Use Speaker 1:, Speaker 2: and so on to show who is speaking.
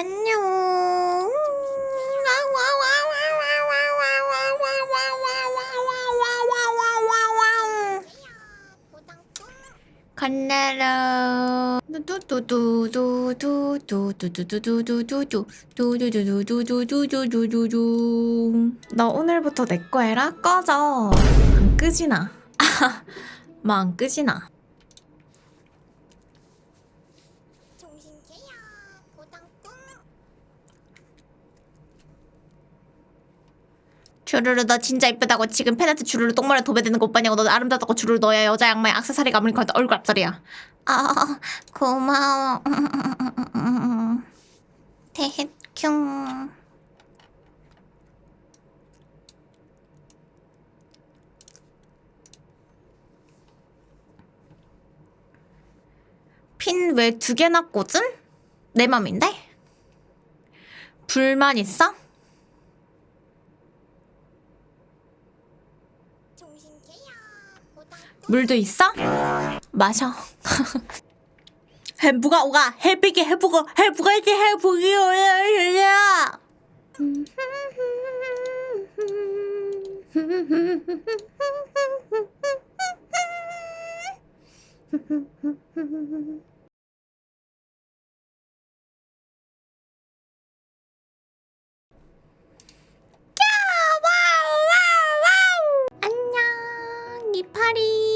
Speaker 1: 안녕. 건나라 너 오늘부터 내 거 해라 꺼져 안 끄지나 뭐안 끄지나
Speaker 2: 정신 개야 고당
Speaker 1: 주르르 너 진짜 이쁘다고 지금 팬한테 주르르 똥말에 도배되는 거 오빠냐고 너 아름답다고 주르르 너야 여자 양말 악세사리가 아무리 커도 얼굴 앞살이야 아 고마워 대해큐 핀왜 두 개나 꽂음? 내 맘인데? 불만 있어?
Speaker 2: 정신개야 고당꿈
Speaker 1: 물도 있어? 마셔. 해부가 오가 해비기 해부고 해부가 이제 해부기 오야. Daddy!